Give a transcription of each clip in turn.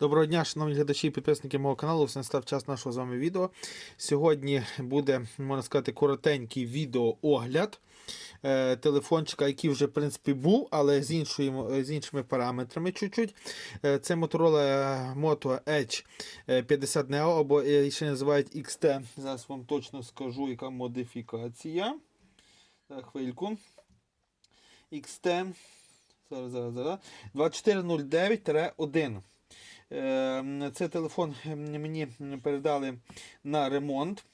Доброго дня, шановні глядачі і підписники мого каналу. Все настав час нашого з вами відео. Сьогодні буде, можна сказати, коротенький відеоогляд е, телефончика, який вже в принципі був, але з, іншою, з іншими параметрами чуть-чуть. Е, Це Motorola Moto Edge е, 50 Neo, або е, ще називають XT. Зараз вам точно скажу, яка модифікація. Так, хвильку. XT. Зараз, зараз, зараз. 2409-1. Е, Це телефон мені передали на ремонт.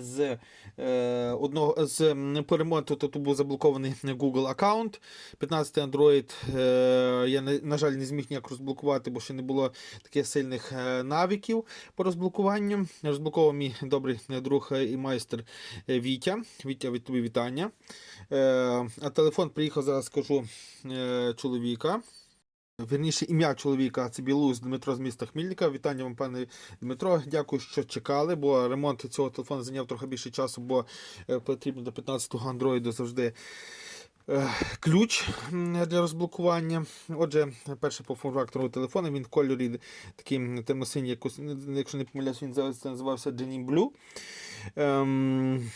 З е, одного з по ремонту тут був заблокований Google аккаунт. 15 Android е, я на жаль не зміг ніяк розблокувати, бо ще не було таких сильних е, навиків по розблокуванню. Розблокував мій добрий друг і майстер е, Вітя. Вітя, від тобі вітання. Е, а телефон приїхав, зараз скажу е, чоловіка. Вірніше, ім'я чоловіка це Білус Дмитро з міста Хмільника. Вітання вам, пане Дмитро. Дякую, що чекали, бо ремонт цього телефону зайняв трохи більше часу, бо е, потрібно до 15-го андроїду завжди е, ключ для розблокування. Отже, перше по форм-фактору телефону, він в кольорі такий темно-синій, якщо не помиляюсь, він називався Denim Blue. Ем,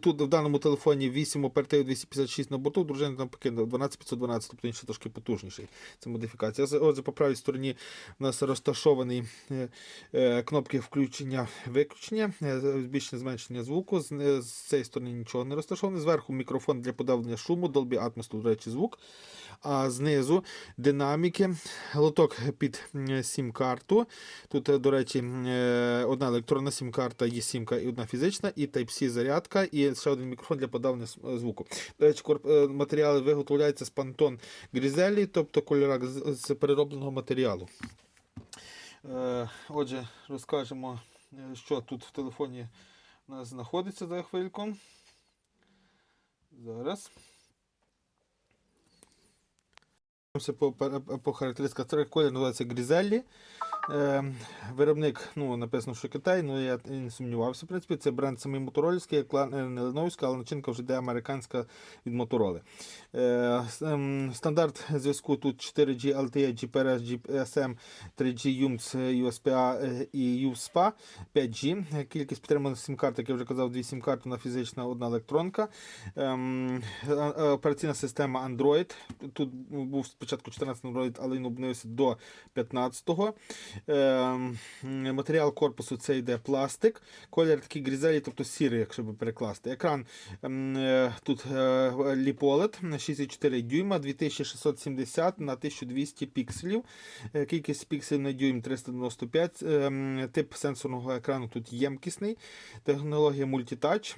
тут в даному телефоні 8 оперативів 256 на борту, дружина там покинула 12512, тобто ще трошки потужніший. Це модифікація. Отже, по правій стороні у нас розташовані е, е, кнопки включення виключення, е, збільшення зменшення звуку. З, цієї сторони нічого не розташовано. Зверху мікрофон для подавлення шуму, Dolby Atmos, до речі, звук. А знизу динаміки, лоток під сім-карту. Тут, до речі, одна електронна сім-карта, є сімка і одна фізична, і Type-C зарядка, і ще один мікрофон для подавлення е, звуку. До речі, е, матеріали виготовляються з Pantone Grizelli, тобто кольорак з, переробленого матеріалу. Е, Отже, розкажемо, що тут в телефоні у нас знаходиться за хвильку. Зараз. По, по, характеристиках колір називається Грізеллі. Е, виробник, ну, написано, що Китай, ну я не сумнівався, в принципі. Це бренд самий моторольський, клан- е, не леновська, але начинка вже йде американська від Мотороли. Е, с- ем, стандарт зв'язку тут 4G LTE, GPRS, GSM, 3G UMTS, USPA і USPA, 5G. Е, Кількість підтриманих сім-карт, як я вже казав, дві сім-карти, одна фізична, одна електронка. Ем, операційна система Android. Тут був спочатку 14 Android, але він обновився до 15-го. Ем, матеріал корпусу це йде пластик. Колір такий грізелі, тобто сірий, якщо би перекласти. Екран ем, е, тут е, ліполет на 6,4 дюйма, 2670 на 1200 пікселів. Е, Кількість пікселів на дюйм 395. Ем, Тип сенсорного екрану тут ємкісний. Технологія мультитач.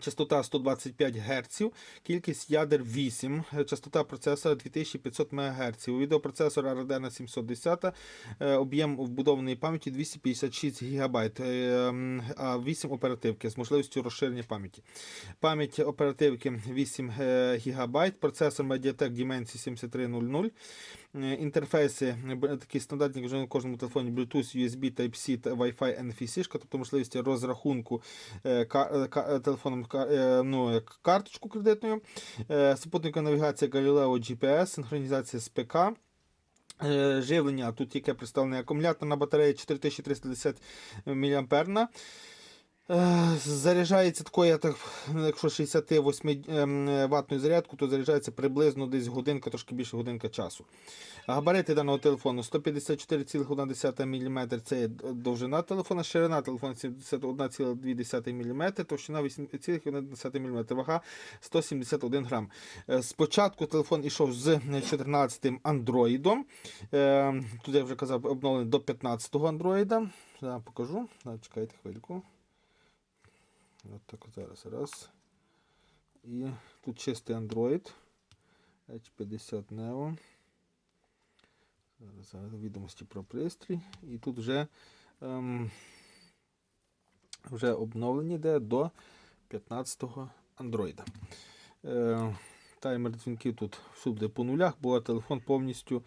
Частота 125 Гц, кількість ядер 8, е, частота процесора 2500 МГц. У відеопроцесора Radeon 710, е, об'єм вбудованої пам'яті 256 ГБ, а 8 оперативки з можливістю розширення пам'яті. Пам'ять оперативки 8 ГБ, процесор Mediatek Dimensity 7300. Е, Інтерфейси е, такі стандартні вже на кожному телефоні Bluetooth, USB, Type-C Wi-Fi NFC, тобто можливість розрахунку е, ка- е, ка- е, телефоном е, ну, як карточку кредитною, супутника супутникова навігація Galileo GPS, синхронізація з ПК. Е, Живлення, тут яке представлений акумуляторна батарея 4310 мА. Е, Заряджається такою, я так, якщо 68 ем, ватною зарядку, то заряджається приблизно десь годинка, трошки більше годинка часу. Габарити даного телефону 154,1 мм це довжина телефона, ширина телефону 71,2 мм, товщина 8,1 мм, вага 171 грам. Е, Спочатку телефон ішов з 14 андроїдом. Е, Тут я вже казав, обновлений до 15-го андроїда. Покажу. Чекайте хвильку. От так зараз. Раз. І тут чистий Android. H50 Neo. Зараз, зараз відомості про пристрій. І тут вже, ем, вже обновлення йде до 15-го Android. Е, таймер дзвінків тут всюди по нулях, бо телефон повністю,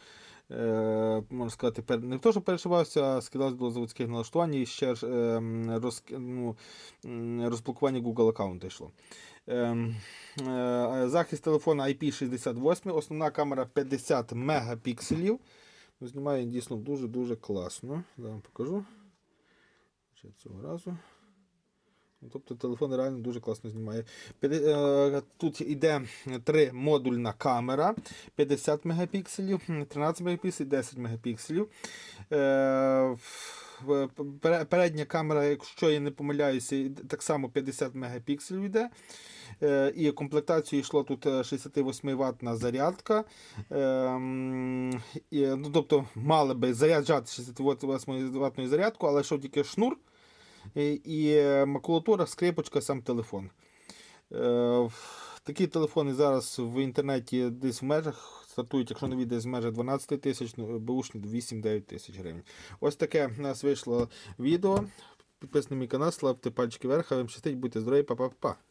можна сказати, не то, що перешивався, а скидався до заводських налаштувань і ще ем, роз... ну, розблокування Google аккаунту йшло. Ем, е, захист телефона IP68, основна камера 50 мегапікселів. Ну, Знімає дійсно дуже-дуже класно. Зараз вам покажу. Ще цього разу. Ну, Тобто телефон реально дуже класно знімає. Е, Тут йде три модульна камера 50 мегапікселів, 13 мегапікселів, 10 мегапікселів. Е, Передня камера, якщо я не помиляюся, так само 50 мегапікселів йде. Е, І комплектацію йшло тут е, 68 ватна зарядка. І, ну, тобто мали би заряджати 68 ватною зарядку, але що тільки шнур і, і е, макулатура, скрипочка, сам телефон. Е, Такі телефони зараз в інтернеті десь в межах стартують, якщо нові десь в межах 12 тисяч, ну, бушні 8-9 тисяч гривень. Ось таке в нас вийшло відео. Підписуйтесь на мій канал, славте пальчики вверх, а вам щастить, будьте здорові, па-па-па.